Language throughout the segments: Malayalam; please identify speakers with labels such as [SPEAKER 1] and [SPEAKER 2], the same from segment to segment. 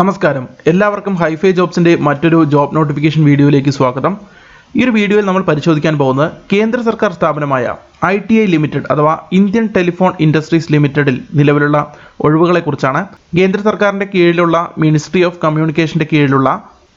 [SPEAKER 1] നമസ്കാരം. എല്ലാവർക്കും ഹൈഫൈ ജോബ്സിന്റെ മറ്റൊരു ജോബ് നോട്ടിഫിക്കേഷൻ വീഡിയോയിലേക്ക് സ്വാഗതം. ഈ ഒരു വീഡിയോയിൽ നമ്മൾ പരിശോധിക്കാൻ പോകുന്നത് കേന്ദ്ര സർക്കാർ സ്ഥാപനമായ ഐ ടി ഐ ലിമിറ്റഡ് അഥവാ ഇന്ത്യൻ ടെലിഫോൺ ഇൻഡസ്ട്രീസ് ലിമിറ്റഡിൽ നിലവിലുള്ള ഒഴിവുകളെക്കുറിച്ചാണ് കേന്ദ്ര സർക്കാരിന്റെ കീഴിലുള്ള മിനിസ്ട്രി ഓഫ് കമ്മ്യൂണിക്കേഷന്റെ കീഴിലുള്ള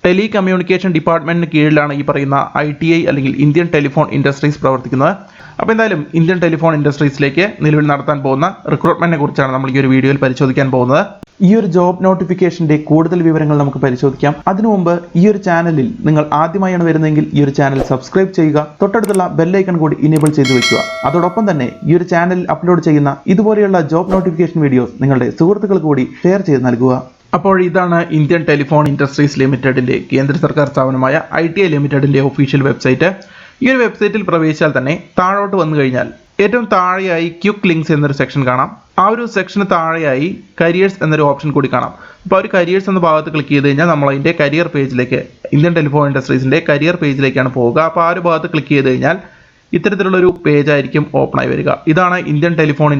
[SPEAKER 1] ടെലി കമ്മ്യൂണിക്കേഷൻ ഡിപ്പാർട്ട്മെന്റിന് കീഴിലാണ് ഈ പറയുന്ന ഐ ടി ഐ അല്ലെങ്കിൽ ഇന്ത്യൻ ടെലിഫോൺ ഇൻഡസ്ട്രീസ് പ്രവർത്തിക്കുന്നത്. അപ്പോൾ എന്തായാലും ഇന്ത്യൻ ടെലിഫോൺ ഇൻഡസ്ട്രീസിലേക്ക് നിലവിൽ നടത്താൻ പോകുന്ന റിക്രൂട്ട്മെന്റിനെ കുറിച്ചാണ് നമ്മൾ ഈ ഒരു വീഡിയോയിൽ പരിശോധിക്കാൻ പോകുന്നത്. ഈ ഒരു ജോബ് നോട്ടിഫിക്കേഷന്റെ കൂടുതൽ വിവരങ്ങൾ നമുക്ക് പരിശോധിക്കാം. അതിനു മുമ്പ് ഈ ഒരു ചാനലിൽ നിങ്ങൾ ആദ്യമായാണ് വരുന്നതെങ്കിൽ ഈ ഒരു ചാനൽ സബ്സ്ക്രൈബ് ചെയ്യുക. തൊട്ടടുത്തുള്ള ബെല്ലൈക്കൺ കൂടി ഇനേബിൾ ചെയ്തു വെക്കുക. അതോടൊപ്പം തന്നെ ഈ ഒരു ചാനലിൽ അപ്ലോഡ് ചെയ്യുന്ന ഇതുപോലെയുള്ള ജോബ് നോട്ടിഫിക്കേഷൻ വീഡിയോസ് നിങ്ങളുടെ സുഹൃത്തുക്കൾ കൂടി ഷെയർ ചെയ്ത് നൽകുക. അപ്പോൾ ഇതാണ് ഇന്ത്യൻ ടെലിഫോൺ ഇൻഡസ്ട്രീസ് ലിമിറ്റഡിന്റെ കേന്ദ്ര സർക്കാർ സ്ഥാപനമായ ഐ ടി ഐ ലിമിറ്റഡിന്റെ ഒഫീഷ്യൽ വെബ്സൈറ്റ് ഈ ഒരു വെബ്സൈറ്റിൽ പ്രവേശിച്ചാൽ തന്നെ താഴോട്ട് വന്നു കഴിഞ്ഞാൽ ഏറ്റവും താഴെയായി ക്യുക്ക് ലിങ്ക്സ് എന്നൊരു സെക്ഷൻ കാണാം. ആ ഒരു സെക്ഷന് താഴെയായി കരിയേഴ്സ് എന്നൊരു ഓപ്ഷൻ കൂടി കാണാം. അപ്പോൾ ആ ഒരു കരിയേഴ്സ് എന്ന ഭാഗത്ത് ക്ലിക്ക് ചെയ്ത് കഴിഞ്ഞാൽ നമ്മൾ അതിന്റെ കരിയർ പേജിലേക്ക് ഇന്ത്യൻ ടെലിഫോൺ ഇൻഡസ്ട്രീസിന്റെ കരിയർ പേജിലേക്കാണ് പോവുക അപ്പോൾ ആ ഒരു ഭാഗത്ത് ക്ലിക്ക് ചെയ്ത് കഴിഞ്ഞാൽ ഇത്തരത്തിലുള്ള ഒരു പേജ് ആയിരിക്കും ഓപ്പൺ ആയി വരിക. ഇതാണ് ഇന്ത്യൻ ടെലിഫോൺ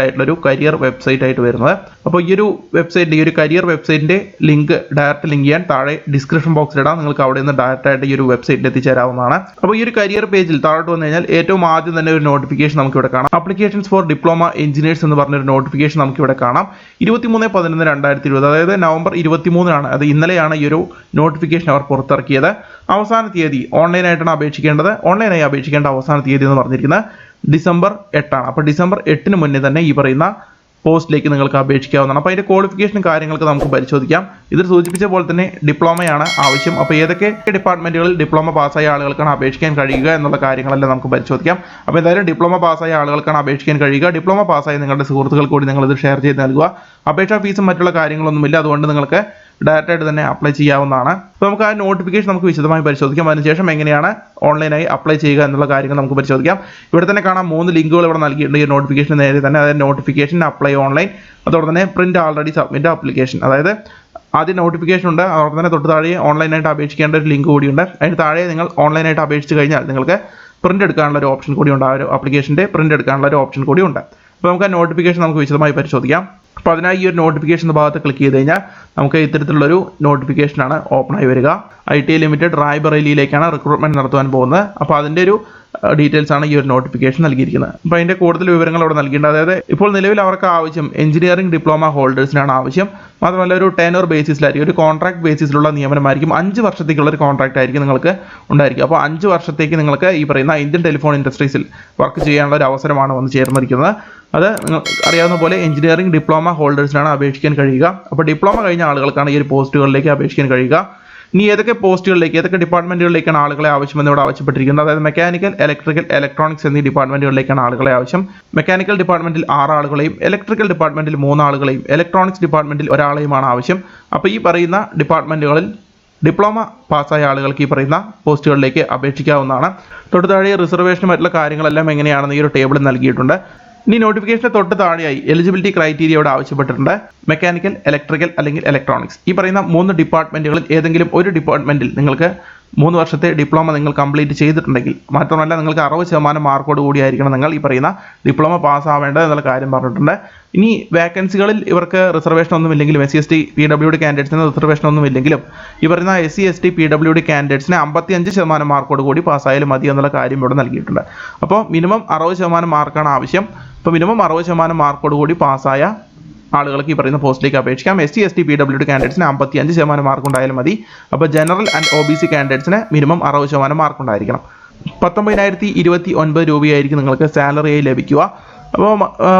[SPEAKER 1] ആയിട്ടുള്ള ഒരു കരിയർ വെബ്സൈറ്റ് ആയിട്ട് വരുന്നത്. അപ്പോൾ ഈ ഒരു വെബ്സൈറ്റിന്റെ ഈ ഒരു കരിയർ വെബ്സൈറ്റിന്റെ ലിങ്ക് ഡയറക്റ്റ് ലിങ്ക് ചെയ്യാൻ താഴെ ഡിസ്ക്രിപ്ഷൻ ബോക്സിൽ ഇടാം. നിങ്ങൾക്ക് അവിടെ നിന്ന് ഡയറക്റ്റ് ആയിട്ട് ഈ ഒരു വെബ്സൈറ്റിൽ എത്തിച്ചേരാവുന്നതാണ്. അപ്പോൾ ഈ ഒരു കരിയർ പേജിൽ താഴോട്ട് വന്നു കഴിഞ്ഞാൽ ഏറ്റവും ആദ്യം തന്നെ ഒരു നോട്ടിഫിക്കേഷൻ നമുക്ക് ഇവിടെ കാണാം. അപ്ലിക്കേഷൻസ് ഫോർ ഡിപ്ലോമ എഞ്ചിനീയേഴ്സ് എന്ന് പറഞ്ഞൊരു നോട്ടിഫിക്കേഷൻ നമുക്ക് ഇവിടെ കാണാം. ഇരുപത്തിമൂന്ന് പതിനൊന്ന് രണ്ടായിരത്തി ഇരുപത് അതായത് നവംബർ ഇരുപത്തിമൂന്നിനാണ് അത് ഇന്നലെയാണ് ഈ ഒരു നോട്ടിഫിക്കേഷൻ അവർ പുറത്തിറക്കിയത്. അവസാന തീയതി ഓൺലൈനായിട്ടാണ് അപേക്ഷിക്കേണ്ടത്. ഓൺലൈനായി അപേക്ഷിക്കേണ്ട അവസാന തീയതി എന്ന് പറഞ്ഞിരിക്കുന്നത് ഡിസംബർ എട്ടാണ്. അപ്പോൾ ഡിസംബർ എട്ടിന് മുന്നേ തന്നെ ഈ പറയുന്ന പോസ്റ്റിലേക്ക് നിങ്ങൾക്ക് അപേക്ഷിക്കാവുന്നതാണ്. അപ്പോൾ അതിന്റെ ക്വാളിഫിക്കേഷൻ കാര്യങ്ങളൊക്കെ നമുക്ക് പരിശോധിക്കാം. ഇതിൽ സൂചിപ്പിച്ച പോലെ തന്നെ ഡിപ്ലോമയാണ് ആവശ്യം. അപ്പോൾ ഏതൊക്കെ ഡിപ്പാർട്ട്മെന്റുകളിൽ ഡിപ്ലോമ പാസ്സായ ആളുകൾക്കാണ് അപേക്ഷിക്കാൻ കഴിയുക എന്നുള്ള കാര്യങ്ങളെല്ലാം നമുക്ക് പരിശോധിക്കാം. അപ്പോൾ എന്തായാലും ഡിപ്ലോമ പാസ്സായ ആളുകൾക്കാണ് അപേക്ഷിക്കാൻ കഴിയുക. ഡിപ്ലോമ പാസ്സായ നിങ്ങളുടെ സുഹൃത്തുക്കൾ കൂടി നിങ്ങൾ ഇത് ഷെയർ ചെയ്ത് നൽകുക. അപേക്ഷാ ഫീസും മറ്റുള്ള കാര്യങ്ങളൊന്നുമില്ല. അതുകൊണ്ട് നിങ്ങൾക്ക് ഡയറക്റ്റ് ആയിട്ട് തന്നെ അപ്ലൈ ചെയ്യാവുന്നതാണ്. അപ്പോൾ നമുക്ക് ആ നോട്ടിഫിക്കേഷൻ നമുക്ക് വിശദമായി പരിശോധിക്കാം. അതിനുശേഷം എങ്ങനെയാണ് ഓൺലൈനായി അപ്ലൈ ചെയ്യുക എന്നുള്ള കാര്യങ്ങൾ നമുക്ക് പരിശോധിക്കാം. ഇവിടെ തന്നെ കാണാം മൂന്ന് ലിങ്കുകൾ ഇവിടെ നൽകിയിട്ടുണ്ട്. ഈ നോട്ടിഫിക്കേഷൻ നേരെ തന്നെ അതായത് നോട്ടിഫിക്കേഷൻ അപ്ലൈ ഓൺലൈൻ അതോടെ തന്നെ പ്രിന്റ് ആൾറെഡി സബ്മിറ്റ് അപ്ലിക്കേഷൻ അതായത് ആദ്യം നോട്ടിഫിക്കേഷൻ ഉണ്ട്. അതോടെ തന്നെ തൊട്ട് താഴെ ഓൺലൈനായിട്ട് അപേക്ഷിക്കേണ്ട ഒരു ലിങ്ക് കൂടിയുണ്ട് അതിന് താഴെ നിങ്ങൾ ഓൺലൈനായിട്ട് അപേക്ഷിച്ച് കഴിഞ്ഞാൽ നിങ്ങൾക്ക് പ്രിന്റ് എടുക്കാനുള്ള ഒരു ഓപ്ഷൻ കൂടി ഉണ്ട്. ആ ഒരു അപ്ലിക്കേഷന്റെ പ്രിന്റ് എടുക്കാനുള്ള ഒരു ഓപ്ഷൻ കൂടി ഉണ്ട്. അപ്പോൾ നമുക്ക് ആ നോട്ടിഫിക്കേഷൻ നമുക്ക് വിശദമായി പരിശോധിക്കാം. അപ്പോൾ അതിനായി ഈ ഒരു നോട്ടിഫിക്കേഷൻ ഭാഗത്ത് ക്ലിക്ക് ചെയ്ത് കഴിഞ്ഞാൽ നമുക്ക് ഇത്തരത്തിലുള്ളൊരു നോട്ടിഫിക്കേഷനാണ് ഓപ്പൺ ആയി വരിക. ഐ ടി ലിമിറ്റഡ് റായ്ബറേലിയിലേക്കാണ് റിക്രൂട്ട്മെന്റ് നടത്തുവാൻ പോകുന്നത്. അപ്പോൾ അതിന്റെ ഒരു ഡീറ്റെയിൽസ് ആണ് ഈ ഒരു നോട്ടിഫിക്കേഷൻ നൽകിയിരിക്കുന്നത്. അപ്പോൾ അതിന്റെ കൂടുതൽ വിവരങ്ങൾ അവിടെ നൽകിയിട്ടുണ്ട്. അതായത് ഇപ്പോൾ നിലവിൽ അവർക്ക് ആവശ്യം എഞ്ചിനീയറിംഗ് ഡിപ്ലോമ ഹോൾഡേഴ്സിനാണ് ആവശ്യം. മാത്രമല്ല ഒരു ടെനർ ബേസിസിലായിരിക്കും ഒരു കോൺട്രാക്ട് ബേസിസിലുള്ള നിയമനമായിരിക്കും. അഞ്ച് വർഷത്തേക്കുള്ള ഒരു കോൺട്രാക്ട് ആയിരിക്കും നിങ്ങൾക്ക് ഉണ്ടായിരിക്കും അപ്പോൾ അഞ്ച് വർഷത്തേക്ക് നിങ്ങൾക്ക് ഈ പറയുന്ന ഇന്ത്യൻ ടെലിഫോൺ ഇൻഡസ്ട്രീസിൽ വർക്ക് ചെയ്യാനുള്ള ഒരു അവസരമാണ് വന്ന് ചേർന്നിരിക്കുന്നത്. അത് അറിയാവുന്ന പോലെ എഞ്ചിനീയറിംഗ് ഡിപ്ലോമ ഹോൾഡേഴ്സിനാണ് അപേക്ഷിക്കാൻ കഴിയുക. അപ്പോൾ ഡിപ്ലോമ കഴിഞ്ഞ ആളുകൾക്കാണ് ഈ ഒരു പോസ്റ്റുകളിലേക്ക് അപേക്ഷിക്കാൻ കഴിയുക. ഇനി ഏതൊക്കെ പോസ്റ്റുകളിലേക്ക് ഏതൊക്കെ ഡിപ്പാർട്ട്മെന്റുകളിലേക്കാണ് ആളുകളെ ആവശ്യമെന്ന് ഇവിടെ ആവശ്യപ്പെട്ടിരിക്കുന്നത്? അതായത് മെക്കാനിക്കൽ ഇലക്ട്രിക്കൽ ഇലക്ട്രോണിക്സ് എന്നീ ഡിപ്പാർട്ട്മെന്റുകളിലേക്കാണ് ആളുകളെ ആവശ്യം. മെക്കാനിക്കൽ ഡിപ്പാർട്ട്മെന്റിൽ ആറ് ആളുകളെയും ഇലക്ട്രിക്കൽ ഡിപ്പാർട്ട്മെന്റിൽ മൂന്ന് ആളുകളെയും ഇലക്ട്രോണിക്സ് ഡിപ്പാർട്ട്മെന്റിൽ ഒരാളെയുമാണ് ആവശ്യം. അപ്പോൾ ഈ പറയുന്ന ഡിപ്പാർട്ട്മെന്റുകളിൽ ഡിപ്ലോമ പാസ്സായ ആളുകൾക്ക് ഈ പറയുന്ന പോസ്റ്റുകളിലേക്ക് അപേക്ഷിക്കാവുന്നതാണ്. തൊട്ടുതാഴെ താഴെ റിസർവേഷനും മറ്റുള്ള കാര്യങ്ങളെല്ലാം എങ്ങനെയാണെന്ന് ഈ ഒരു ടേബിൾ നൽകിയിട്ടുണ്ട്. ഇനി നോട്ടിഫിക്കേഷന് തൊട്ട് താഴെയായി എലിജിബിലിറ്റി ക്രൈറ്റീരിയ ഇവിടെ ആവശ്യപ്പെട്ടിട്ടുണ്ട്. മെക്കാനിക്കൽ ഇലക്ട്രിക്കൽ അല്ലെങ്കിൽ ഇലക്ട്രോണിക്സ് ഈ പറയുന്ന മൂന്ന് ഡിപ്പാർട്ട്മെന്റുകളിൽ ഏതെങ്കിലും ഒരു ഡിപ്പാർട്ട്മെന്റിൽ നിങ്ങൾക്ക് മൂന്ന് വർഷത്തെ ഡിപ്ലോമ നിങ്ങൾ കംപ്ലീറ്റ് ചെയ്തിട്ടുണ്ടെങ്കിൽ മാത്രമല്ല നിങ്ങൾക്ക് അറുപത് ശതമാനം മാർക്കോട് കൂടിയായിരിക്കണം നിങ്ങൾ ഈ പറയുന്ന ഡിപ്ലോമ പാസ് ആവേണ്ടത് എന്നുള്ള കാര്യം പറഞ്ഞിട്ടുണ്ട്. ഇനി വേക്കൻസികളിൽ ഇവർക്ക് റിസർവേഷൻ ഒന്നും ഇല്ലെങ്കിലും S C S T P W D കാൻഡിഡേറ്റ്സിന് reservation ഒന്നും ഇല്ലെങ്കിലും ഈ പറയുന്ന S C S T P W D കാൻഡിഡേറ്റ്സിന് അമ്പത്തി അഞ്ച് ശതമാനം മാർക്കോട് കൂടി പാസ്സായാലും മതി എന്നുള്ള കാര്യം ഇവിടെ നൽകിയിട്ടുണ്ട്. അപ്പോൾ മിനിമം അറുപത് ശതമാനം മാർക്കാണ് ആവശ്യം. അപ്പോൾ മിനിമം അറുപത് ശതമാനം മാർക്കോട് കൂടി പാസ്സായ ആളുകൾക്ക് ഈ പറയുന്ന പോസ്റ്റിലേക്ക് അപേക്ഷിക്കാം. S C S T P W D കാൻഡിഡേറ്റ്സിന് അമ്പത്തി അഞ്ച് ശതമാനം മാർക്ക് ഉണ്ടായാലും മതി. അപ്പോൾ general and O B C കാൻഡിഡേറ്റ്സിന് minimum അറുപത് ശതമാനം മാർക്ക് ഉണ്ടായിരിക്കണം. പത്തൊമ്പതിനായിരത്തി ഇരുപത്തി ഒൻപത് രൂപയായിരിക്കും നിങ്ങൾക്ക് സാലറിയായി ലഭിക്കുക. അപ്പോൾ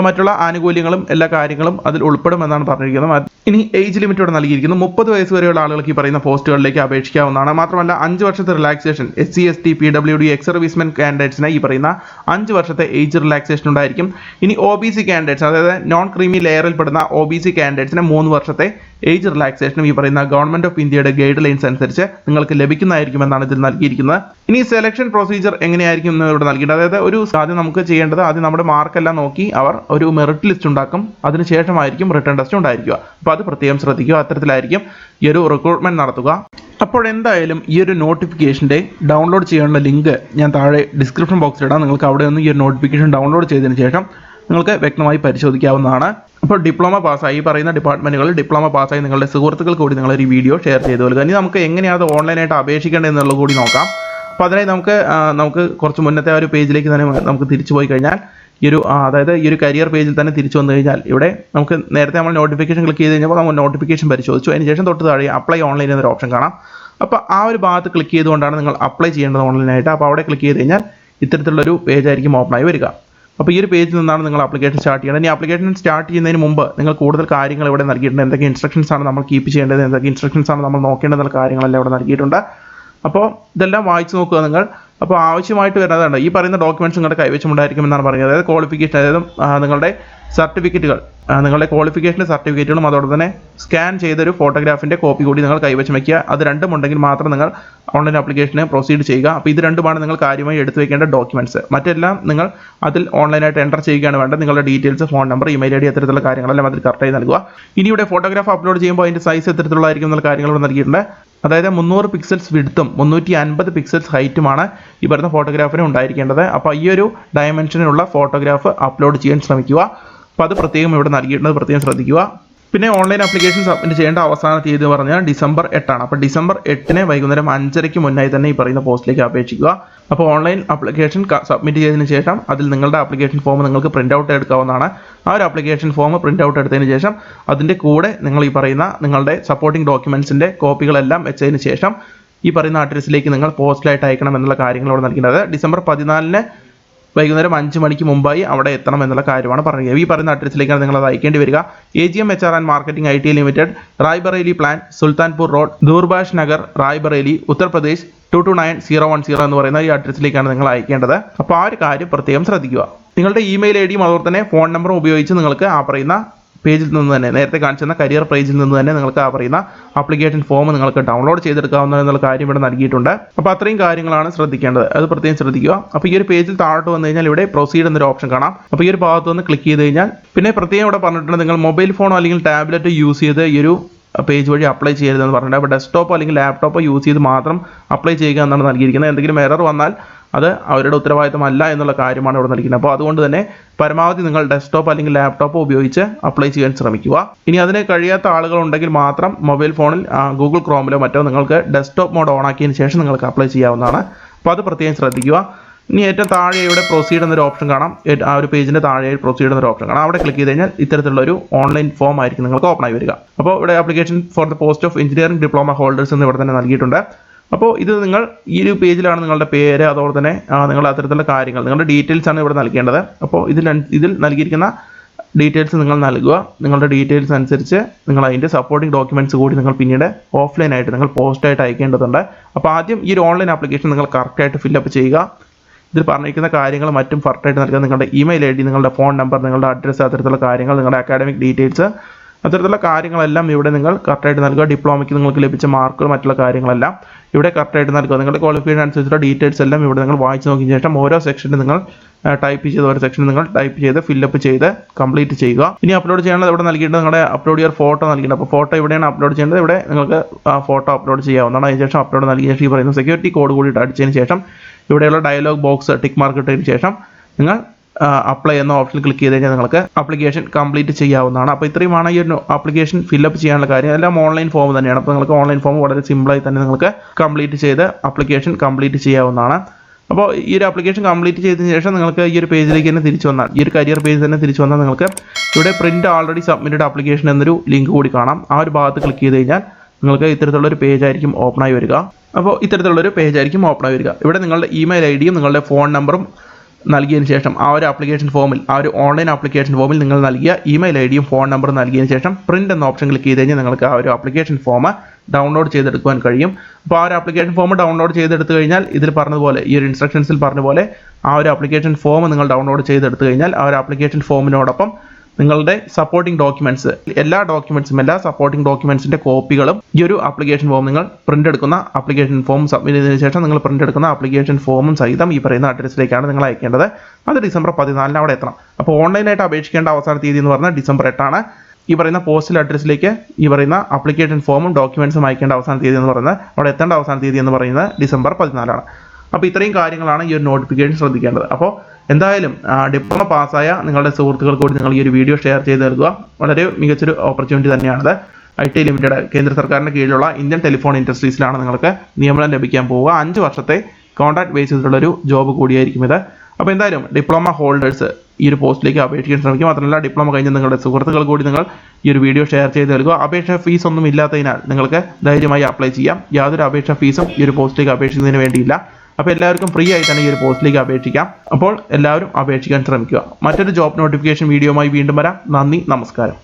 [SPEAKER 1] മറ്റുള്ള ആനുകൂല്യങ്ങളും എല്ലാ കാര്യങ്ങളും അതിൽ ഉൾപ്പെടും എന്നാണ് പറഞ്ഞിരിക്കുന്നത് ഇനി ഏജ് ലിമിറ്റ് ഇവിടെ നൽകിയിരിക്കുന്നു. മുപ്പത് വയസ്സ് വരെയുള്ള ആളുകൾക്ക് ഈ പറയുന്ന പോസ്റ്റുകളിലേക്ക് അപേക്ഷിക്കാവുന്നതാണ്. മാത്രമല്ല അഞ്ച് വർഷത്തെ relaxation S C S T P W D ex servicemen കാൻഡിഡേറ്റ്സിന് ഈ പറയുന്ന അഞ്ച് വർഷത്തെ ഏജ് റിലാക്സേഷൻ ഉണ്ടായിരിക്കും. ഇനി ഒ ബി സി കാൻഡിഡേറ്റ്സ് അതായത് നോൺ ക്രീമി ലെയറിൽ പെടുന്ന ഒ ബി സി കാൻഡിഡേറ്റ്സിന് മൂന്ന് വർഷത്തെ ഏജ് റിലാക്സേഷനും ഈ പറയുന്ന ഗവൺമെന്റ് ഓഫ് ഇന്ത്യയുടെ ഗൈഡ് ലൈൻസ് അനുസരിച്ച് നിങ്ങൾക്ക് ലഭിക്കുന്നതായിരിക്കുമെന്നാണ് ഇതിൽ നൽകിയിരിക്കുന്നത്. ഇനി സെലക്ഷൻ പ്രൊസീജിയർ എങ്ങനെയായിരിക്കും എന്ന് ഇവിടെ നൽകിയിട്ടുണ്ട്. അതായത് ഒരു ആദ്യം നമുക്ക് ചെയ്യേണ്ടത് ആദ്യം നമ്മുടെ മാർക്കെല്ലാം നോക്കി അവർ ഒരു മെറിറ്റ് ലിസ്റ്റ് ഉണ്ടാക്കും. അതിനുശേഷമായിരിക്കും റിട്ടേൺ ടെസ്റ്റ് ഉണ്ടായിരിക്കുക. അപ്പോൾ അത് പ്രത്യേകം ശ്രദ്ധിക്കുക. അത്തരത്തിലായിരിക്കും ഈ ഒരു റിക്രൂട്ട്മെന്റ് നടത്തുക. അപ്പോൾ എന്തായാലും ഈ ഒരു നോട്ടിഫിക്കേഷന്റെ ഡൗൺലോഡ് ചെയ്യാനുള്ള ലിങ്ക് ഞാൻ താഴെ ഡിസ്ക്രിപ്ഷൻ ബോക്സിൽ ഇടാം. നിങ്ങൾക്ക് അവിടെ നിന്ന് ഈ ഒരു നോട്ടിഫിക്കേഷൻ ഡൗൺലോഡ് ചെയ്തതിന് ശേഷം നിങ്ങൾക്ക് വ്യക്തമായി പരിശോധിക്കാവുന്നതാണ്. അപ്പോൾ ഡിപ്ലോമ പാസ്സായി പറയുന്ന ഡിപ്പാർട്ട്മെന്റുകളിൽ ഡിപ്ലോമ പാസ്സായി നിങ്ങളുടെ സുഹൃത്തുക്കൾ കൂടി നിങ്ങൾ ഈ വീഡിയോ ഷെയർ ചെയ്തു കൊടുക്കുക ഇനി നമുക്ക് എങ്ങനെയാണ് അത് ഓൺലൈനായിട്ട് അപേക്ഷിക്കേണ്ടത് എന്നുള്ളത് കൂടി നോക്കാം. അപ്പോൾ അതിനായി നമുക്ക് നമുക്ക് കുറച്ച് മുന്നത്തെ ആ ഒരു പേജിലേക്ക് തന്നെ നമുക്ക് തിരിച്ചു പോയി കഴിഞ്ഞാൽ ഈ ഒരു അതായത് ഈ ഒരു കരിയർ പേജിൽ തന്നെ തിരിച്ചു വന്നു കഴിഞ്ഞാൽ ഇവിടെ നമുക്ക് നേരത്തെ നമ്മൾ നോട്ടിഫിക്കേഷൻ ക്ലിക്ക് ചെയ്ത് കഴിഞ്ഞപ്പോൾ നമ്മൾ നോട്ടിഫിക്കേഷൻ പരിശോധിച്ചു. അതിന് ശേഷം തൊട്ട് താഴെ അപ്ലൈ ഓൺലൈൻ എന്നൊരു ഓപ്ഷൻ കാണാം. അപ്പോൾ ആ ഒരു ഭാഗത്ത് ക്ലിക്ക് ചെയ്തുകൊണ്ടാണ് നിങ്ങൾ അപ്ലൈ ചെയ്യേണ്ടത് ഓൺലൈനായിട്ട് അപ്പോൾ അവിടെ ക്ലിക്ക് ചെയ്ത് കഴിഞ്ഞാൽ ഇത്തരത്തിലുള്ളൊരു പേജായിരിക്കും ഓപ്പൺ ആയി വരിക. അപ്പോൾ ഈ ഒരു പേജിൽ നിന്നാണ് നിങ്ങൾ ആപ്ലിക്കേഷൻ സ്റ്റാർട്ട് ചെയ്യേണ്ടത് ഇനി ആപ്ലിക്കേഷൻ സ്റ്റാർട്ട് ചെയ്യുന്നതിന് മുമ്പ് നിങ്ങൾ കൂടുതൽ കാര്യങ്ങൾ ഇവിടെ നൽകിയിട്ടുണ്ട്. എന്തൊക്കെ ഇൻസ്ട്രക്ഷൻസ് ആണ് നമ്മൾ കീപ്പ് ചെയ്യേണ്ടത്? എന്തൊക്കെ ഇൻസ്ട്രക്ഷൻസ് ആണ് നമ്മൾ നോക്കേണ്ടത് എന്നുള്ള കാര്യങ്ങളെല്ലാം ഇവിടെ നൽകിയിട്ടുണ്ട്. അപ്പോൾ ഇതെല്ലാം വായിച്ചു നോക്കുക നിങ്ങൾ. അപ്പോൾ ആവശ്യമായിട്ട് വരുന്നതാണ് ഈ പറയുന്ന ഡോക്യുമെന്റ്സ് നിങ്ങളുടെ കൈവശമുണ്ടായിരിക്കുമെന്നാണ് പറയുന്നത്. അതായത് ക്വാളിഫിക്കേഷൻ അതായത് നിങ്ങളുടെ സർട്ടിഫിക്കറ്റുകൾ നിങ്ങളുടെ ക്വാളിഫിക്കേഷൻ സർട്ടിഫിക്കറ്റുകളും അതോടൊപ്പം തന്നെ സ്കാൻ ചെയ്തൊരു ഫോട്ടോഗ്രാഫിന്റെ കോപ്പി കൂടി നിങ്ങൾ കൈവശം വയ്ക്കുക അത് രണ്ടും ഉണ്ടെങ്കിൽ മാത്രം നിങ്ങൾ ഓൺലൈൻ ആപ്ലിക്കേഷനെ പ്രൊസീഡ് ചെയ്യുക. അപ്പോൾ ഇത് രണ്ടുമാണ് നിങ്ങൾ കാര്യമായി എടുത്തു വെക്കേണ്ട ഡോക്യുമെന്റ്സ് മറ്റെല്ലാം നിങ്ങൾ അതിൽ ഓൺലൈനായിട്ട് എന്റർ ചെയ്യുകയാണ് വേണ്ടത്. നിങ്ങളുടെ details phone number email I D അത്തരത്തിലുള്ള കാര്യങ്ങളെല്ലാം അതിൽ കറക്റ്റായി നൽകുക. ഇനി ഇവിടെ ഫോട്ടോഗ്രാഫ് അപ്ലോഡ് ചെയ്യുമ്പോൾ അതിന്റെ സൈസ് എത്തരത്തിലുള്ളതായിരിക്കും എന്നുള്ള കാര്യങ്ങൾ നൽകിയിട്ടുണ്ട്. അതായത് മുന്നൂറ് പിക്സൽസ് വിടുത്തും മുന്നൂറ്റി അൻപത് പിക്സൽസ് ഹൈറ്റുമാണ് ഈ പറയുന്ന ഫോട്ടോഗ്രാഫിന് ഉണ്ടായിരിക്കേണ്ടത്. അപ്പോൾ ഈ ഒരു ഡയമെൻഷനിലുള്ള ഫോട്ടോഗ്രാഫ് അപ്ലോഡ് ചെയ്യാൻ ശ്രമിക്കുക. അപ്പോൾ അത് പ്രത്യേകം ഇവിടെ നൽകിയിട്ടുണ്ട് പ്രത്യേകം ശ്രദ്ധിക്കുക. പിന്നെ ഓൺലൈൻ ആപ്ലിക്കേഷൻ സബ്മിറ്റ് ചെയ്യേണ്ട അവസാന തീയതി എന്ന് പറഞ്ഞാൽ ഡിസംബർ എട്ടാണ്. അപ്പോൾ ഡിസംബർ എട്ടിന് വൈകുന്നേരം അഞ്ചരയ്ക്ക് മുന്നായി തന്നെ ഈ പറയുന്ന പോസ്റ്റിലേക്ക് അപേക്ഷിക്കുക. അപ്പോൾ ഓൺലൈൻ ആപ്ലിക്കേഷൻ സബ്മിറ്റ് ചെയ്തതിന് ശേഷം അതിൽ നിങ്ങളുടെ ആപ്ലിക്കേഷൻ ഫോം നിങ്ങൾക്ക് പ്രിന്റ് ഔട്ട് എടുക്കാവുന്നതാണ്. ആ ഒരു ആപ്ലിക്കേഷൻ ഫോം പ്രിന്റ് ഔട്ട് എടുത്തതിന് ശേഷം അതിന്റെ കൂടെ നിങ്ങൾ ഈ പറയുന്ന നിങ്ങളുടെ സപ്പോർട്ടിംഗ് ഡോക്യുമെൻസിന്റെ കോപ്പികളെല്ലാം വെച്ചതിന് ശേഷം ഈ പറയുന്ന അഡ്രസ്സിലേക്ക് നിങ്ങൾ പോസ്റ്റിലായിട്ട് അയക്കണം എന്നുള്ള കാര്യങ്ങളോട് നൽകേണ്ടത്. ഡിസംബർ പതിനാലിന് വൈകുന്നേരം അഞ്ച് മണിക്ക് മുമ്പായി അവിടെ എത്തണം എന്നുള്ള കാര്യമാണ് പറയുന്നത് ഈ പറയുന്ന അഡ്രസ്സിലേക്കാണ് നിങ്ങൾ അത് അയക്കേണ്ടി വരിക. A G M H R and marketing I T limited Raebareli plan Sultanpur road Doorbhash Nagar Raebareli Uttar Pradesh two two nine zero one zero എന്ന് പറയുന്ന ഈ അഡ്രസ്സിലേക്കാണ് നിങ്ങൾ അയക്കേണ്ടത്. അപ്പോൾ ആ ഒരു കാര്യം പ്രത്യേകം ശ്രദ്ധിക്കുക. നിങ്ങളുടെ ഇമെയിൽ ഐ ഡിയും അതുപോലെ തന്നെ ഫോൺ നമ്പറും ഉപയോഗിച്ച് നിങ്ങൾക്ക് ആ പറയുന്ന പേജിൽ നിന്ന് തന്നെ നേരത്തെ കാണിച്ചിരുന്ന കരിയർ പേജിൽ നിന്ന് തന്നെ നിങ്ങൾക്ക് ആ പറയുന്ന ആപ്ലിക്കേഷൻ ഫോം നിങ്ങൾക്ക് ഡൗൺലോഡ് ചെയ്തെടുക്കാവുന്ന എന്നുള്ള കാര്യം ഇവിടെ നൽകിയിട്ടുണ്ട്. അപ്പോൾ അത്രയും കാര്യങ്ങളാണ് ശ്രദ്ധിക്കേണ്ടത്. അത് പ്രത്യേകം ശ്രദ്ധിക്കുക. അപ്പോൾ ഈ ഒരു പേജിൽ താഴോട്ട് വന്നു കഴിഞ്ഞാൽ ഇവിടെ പ്രൊസീഡ് എന്നൊരു ഓപ്ഷൻ കാണാം. അപ്പോൾ ഈ ഒരു ഭാഗത്ത് വന്ന് ക്ലിക്ക് ചെയ്ത് കഴിഞ്ഞാൽ പിന്നെ പ്രത്യേകം ഇവിടെ പറഞ്ഞിട്ടുണ്ട് നിങ്ങൾ മൊബൈൽ ഫോണോ അല്ലെങ്കിൽ ടാബ്ലറ്റ് യൂസ് ചെയ്ത് ഈ ഒരു പേജ് വഴി അപ്ലൈ ചെയ്യരുതെന്ന് പറഞ്ഞിട്ടുണ്ട്. അപ്പോൾ ഡെസ്ക്ടോപ്പ് അല്ലെങ്കിൽ ലാപ്ടോപ്പ് യൂസ് ചെയ്ത് മാത്രം അപ്ലൈ ചെയ്യുക എന്നാണ് നൽകിയിരിക്കുന്നത്. എന്തെങ്കിലും എറർ വന്നാൽ അത് അവരുടെ ഉത്തരവാദിത്തമല്ല എന്നുള്ള കാര്യമാണ് ഇവിടെ നൽകിയിരിക്കുന്നത്. അപ്പോൾ അതുകൊണ്ട് തന്നെ പരമാവധി നിങ്ങൾ ഡെസ്ക്ടോപ്പ് അല്ലെങ്കിൽ ലാപ്ടോപ്പ് ഉപയോഗിച്ച് അപ്ലൈ ചെയ്യാൻ ശ്രമിക്കുക. ഇനി അതിന് കഴിയാത്ത ആളുകൾ ഉണ്ടെങ്കിൽ മാത്രം മൊബൈൽ ഫോണിൽ ഗൂഗിൾ ക്രോമിലോ മറ്റോ നിങ്ങൾക്ക് ഡെസ്ക്ടോപ്പ് മോഡ് ഓൺ ആക്കിയതിന് ശേഷം നിങ്ങൾക്ക് അപ്ലൈ ചെയ്യാവുന്നതാണ്. അപ്പോൾ അത് പ്രത്യേകം ശ്രദ്ധിക്കുക. ഇനി ഏറ്റവും താഴെ ഇവിടെ പ്രൊസീഡ് എന്നൊരു ഓപ്ഷൻ കാണാം. ആ ഒരു പേജിന്റെ താഴെ പ്രൊസീഡ് എന്നൊരു ഓപ്ഷൻ കാണാം. അവിടെ ക്ലിക്ക് ചെയ്ത് കഴിഞ്ഞാൽ ഇത്തരത്തിലുള്ള ഒരു ഓൺലൈൻ ഫോം ആയിരിക്കും നിങ്ങൾക്ക് ഓപ്പൺ ആയി വരിക. അപ്പോൾ ഇവിടെ application for the post of engineering diploma holders എന്ന് ഇവിടെ തന്നെ നൽകിയിട്ടുണ്ട്. അപ്പോൾ ഇത് നിങ്ങൾ ഈ ഒരു പേജിലാണ് നിങ്ങളുടെ പേര് അതുപോലെ തന്നെ നിങ്ങൾ അത്തരത്തിലുള്ള കാര്യങ്ങൾ നിങ്ങളുടെ ഡീറ്റെയിൽസ് ആണ് ഇവിടെ നൽകേണ്ടത്. അപ്പോൾ ഇതിൽ ഇതിൽ നൽകിയിരിക്കുന്ന ഡീറ്റെയിൽസ് നിങ്ങൾ നൽകുക. നിങ്ങളുടെ ഡീറ്റെയിൽസ് അനുസരിച്ച് നിങ്ങൾ അതിന്റെ സപ്പോർട്ടിംഗ് ഡോക്യുമെന്റ്സ് കൂടി നിങ്ങൾ പിന്നീട് ഓഫ്ലൈൻ ആയിട്ട് നിങ്ങൾ പോസ്റ്റായിട്ട് അയക്കേണ്ടതുണ്ട്. അപ്പോൾ ആദ്യം ഈ ഒരു ഓൺലൈൻ ആപ്ലിക്കേഷൻ നിങ്ങൾ കറക്റ്റായിട്ട് ഫില്ലപ്പ് ചെയ്യുക. ഇതിൽ പറഞ്ഞിരിക്കുന്ന കാര്യങ്ങൾ മറ്റും കറക്റ്റായിട്ട് നൽകുക. നിങ്ങളുടെ ഇമെയിൽ ഐ ഡി നിങ്ങളുടെ ഫോൺ നമ്പർ നിങ്ങളുടെ അഡ്രസ്സ് അത്തരത്തിലുള്ള കാര്യങ്ങൾ നിങ്ങളുടെ അക്കാഡമിക് ഡീറ്റെയിൽസ് അത്തരത്തിലുള്ള കാര്യങ്ങളെല്ലാം ഇവിടെ നിങ്ങൾ കറക്റ്റായിട്ട് നൽകുക. ഡിപ്ലോമയ്ക്ക് നിങ്ങൾക്ക് ലഭിച്ച മാർക്കുകൾ മറ്റുള്ള കാര്യങ്ങളെല്ലാം. ഇവിടെ കറക്റ്റായിട്ട് നൽകുക. നിങ്ങളുടെ ക്വാളിഫിക്കേഷൻ അനുസരിച്ചുള്ള ഡീറ്റെയിൽസ് എല്ലാം ഇവിടെ നിങ്ങൾ വായിച്ച് നോക്കിയ ശേഷം ഓരോ സെക്ഷനും നിങ്ങൾ ടൈപ്പ് ചെയ്ത് ഓരോ സെക്ഷൻ നിങ്ങൾ ടൈപ്പ് ചെയ്ത് ഫില്ലപ്പ് ചെയ്ത് കംപ്ലീറ്റ് ചെയ്യുക. ഇനി അപ്ലോഡ് ചെയ്യേണ്ടത് ഇവിടെ നൽകിയിട്ട് നിങ്ങളുടെ അപ്ലോഡ് ചെയ്യാൻ ഫോട്ടോ നൽകിയിട്ടുണ്ട്. അപ്പോൾ ഫോട്ടോ എവിടെയാണ് അപ്ലോഡ് ചെയ്യേണ്ടത്. ഇവിടെ നിങ്ങൾക്ക് ഫോട്ടോ അപ്ലോഡ് ചെയ്യാവുന്നതാണ്. അതിന് ശേഷം അപ്ലോഡ് നൽകിയ ശേഷം ഈ പറയുന്ന സെക്യൂരിറ്റി കോഡ് കൂടി അടിച്ചതിന് ശേഷം ഇവിടെയുള്ള ഡയലോഗ് ബോക്സ് ടിക്ക് മാർക്ക് ഇട്ടതിന് ശേഷം നിങ്ങൾ അപ്ലൈ എന്ന ഓപ്ഷൻ ക്ലിക്ക് ചെയ്ത് കഴിഞ്ഞാൽ നിങ്ങൾക്ക് ആപ്ലിക്കേഷൻ കംപ്ലീറ്റ് ചെയ്യാവുന്നതാണ്. അപ്പോൾ ഇത്രയുമാണ് ഈ ഒരു ആപ്ലിക്കേഷൻ ഫില്ലപ്പ് ചെയ്യാനുള്ള കാര്യം. എല്ലാം ഓൺലൈൻ ഫോം തന്നെയാണ്. അപ്പോൾ നിങ്ങൾക്ക് ഓൺലൈൻ ഫോം വളരെ സിമ്പിളായി തന്നെ നിങ്ങൾക്ക് കംപ്ലീറ്റ് ചെയ്ത് ആപ്ലിക്കേഷൻ കംപ്ലീറ്റ് ചെയ്യാവുന്നതാണ്. അപ്പോൾ ഈ ഒരു ആപ്ലിക്കേഷൻ കംപ്ലീറ്റ് ചെയ്തതിന് ശേഷം നിങ്ങൾക്ക് ഈ ഒരു പേജിലേക്ക് തന്നെ തിരിച്ചു വന്നാൽ ഈ ഒരു കരിയർ പേജ് തന്നെ തിരിച്ചു വന്നാൽ നിങ്ങൾക്ക് ഇവിടെ പ്രിന്റ് ആൾറെഡി സബ്മിറ്റഡ് ആപ്ലിക്കേഷൻ എന്നൊരു ലിങ്ക് കൂടി കാണാം. ആ ഒരു ഭാഗത്ത് ക്ലിക്ക് ചെയ്ത് കഴിഞ്ഞാൽ നിങ്ങൾക്ക് ഇത്തരത്തിലുള്ള ഒരു പേജ് ആയിരിക്കും ഓപ്പൺ ആയി വരിക. അപ്പോൾ ഇത്തരത്തിലുള്ള ഒരു പേജ് ആയിരിക്കും ഓപ്പൺ ആയി വരിക. ഇവിടെ നിങ്ങളുടെ ഇമെയിൽ ഐ ഡിയും നിങ്ങളുടെ ഫോൺ നമ്പറും നൽകിയതിന് ശേഷം ആ ഒരു ആപ്ലിക്കേഷൻ ഫോമിൽ ആ ഒരു ഓൺലൈൻ ആപ്ലിക്കേഷൻ ഫോമിൽ നിങ്ങൾ നൽകിയ ഇമെയിൽ ഐ ഡിയും ഫോൺ നമ്പറും നൽകിയതിന് ശേഷം പ്രിന്റ് എന്ന ഓപ്ഷൻ ക്ലിക്ക് ചെയ്ത് കഴിഞ്ഞാൽ നിങ്ങൾക്ക് ആ ഒരു ആപ്ലിക്കേഷൻ ഫോം ഡൗൺലോഡ് ചെയ്തെടുക്കുവാൻ കഴിയും. അപ്പോൾ ആ ഒരു ആപ്ലിക്കേഷൻ ഫോം ഡൗൺലോഡ് ചെയ്തെടുത്തു കഴിഞ്ഞാൽ ഇതിൽ പറഞ്ഞതുപോലെ ഈ ഒരു ഇൻസ്ട്രക്ഷൻസിൽ പറഞ്ഞതുപോലെ പോലെ ആ ഒരു ആപ്ലിക്കേഷൻ ഫോം നിങ്ങൾ ഡൗൺലോഡ് ചെയ്തെടുത്തു കഴിഞ്ഞാൽ ആ ഒരു ആപ്ലിക്കേഷൻ ഫോമിനോടൊപ്പം നിങ്ങളുടെ സപ്പോർട്ടിംഗ് ഡോക്യുമെന്റ്സ് എല്ലാ ഡോക്യുമെന്റ്സും എല്ലാ സപ്പോർട്ടിംഗ് ഡോക്യുമെന്റ്സിന്റെ കോപ്പികളും ഈ ഒരു ആപ്ലിക്കേഷൻ ഫോം നിങ്ങൾ പ്രിന്റ് എടുക്കുന്ന ആപ്ലിക്കേഷൻ ഫോം സബ്മിറ്റ് ചെയ്തതിനു ശേഷം നിങ്ങൾ പ്രിന്റ് എടുക്കുന്ന ആപ്ലിക്കേഷൻ ഫോമും സഹിതം ഈ പറയുന്ന അഡ്രസ്സിലേക്കാണ് നിങ്ങൾ അയക്കേണ്ടത്. അത് ഡിസംബർ പതിനാലിന് അവിടെ എത്തണം. അപ്പോൾ ഓൺലൈനായിട്ട് അപേക്ഷിക്കേണ്ട അവസാന തീയതി എന്ന് പറഞ്ഞാൽ ഡിസംബർ എട്ടാണ്. ഈ പറയുന്ന പോസ്റ്റൽ അഡ്രസ്സിലേക്ക് ഈ പറയുന്ന ആപ്ലിക്കേഷൻ ഫോമും ഡോക്യുമെന്റ്സും അയക്കേണ്ട അവസാന തീയതി എന്ന് പറയുന്നത് അവിടെ എത്തേണ്ട അവസാന തീയതി എന്ന് പറയുന്നത് ഡിസംബർ പതിനാലാണ്. അപ്പോൾ ഇത്രയും കാര്യങ്ങളാണ് ഈ ഒരു നോട്ടിഫിക്കേഷൻ ശ്രദ്ധിക്കേണ്ടത്. അപ്പോൾ എന്തായാലും ഡിപ്ലോമ പാസ്സായ നിങ്ങളുടെ സുഹൃത്തുക്കൾക്ക് കൂടി നിങ്ങൾ ഈ ഒരു വീഡിയോ ഷെയർ ചെയ്ത് നൽകുക. വളരെ മികച്ചൊരു ഓപ്പർച്യൂണിറ്റി തന്നെയാണത്. ഐ ടി ലിമിറ്റഡ് കേന്ദ്ര സർക്കാരിന്റെ കീഴിലുള്ള ഇന്ത്യൻ ടെലിഫോൺ ഇൻഡസ്ട്രീസിലാണ് നിങ്ങൾക്ക് നിയമനം ലഭിക്കാൻ പോവുക. അഞ്ച് വർഷത്തെ കോൺട്രാക്ട് ബേസ് ചെയ്തിട്ടുള്ളൊരു ജോബ് കൂടിയായിരിക്കും ഇത്. അപ്പോൾ എന്തായാലും ഡിപ്ലോമ ഹോൾഡേഴ്സ് ഈ ഒരു പോസ്റ്റിലേക്ക് അപേക്ഷിക്കാൻ ശ്രമിക്കും മാത്രമല്ല ഡിപ്ലോമ കഴിഞ്ഞ് നിങ്ങളുടെ സുഹൃത്തുക്കൾ കൂടി നിങ്ങൾ ഈ ഒരു വീഡിയോ ഷെയർ ചെയ്ത് നൽകുക. അപേക്ഷ ഫീസ് ഒന്നും ഇല്ലാത്തതിനാൽ നിങ്ങൾക്ക് ധൈര്യമായി അപ്ലൈ ചെയ്യാം. യാതൊരു അപേക്ഷ ഫീസും ഈ ഒരു പോസ്റ്റിലേക്ക് അപേക്ഷിക്കുന്നതിന് വേണ്ടിയില്ല. അപ്പോൾ എല്ലാവർക്കും ഫ്രീ ആയി തന്നെ ഈ ഒരു പോസ്റ്റിലേക്ക് അപേക്ഷിക്കാം. അപ്പോൾ എല്ലാവരും അപേക്ഷിക്കാൻ ശ്രമിക്കുക. മറ്റൊരു ജോബ് നോട്ടിഫിക്കേഷൻ വീഡിയോയുമായി വീണ്ടും വരാം. നന്ദി നമസ്കാരം.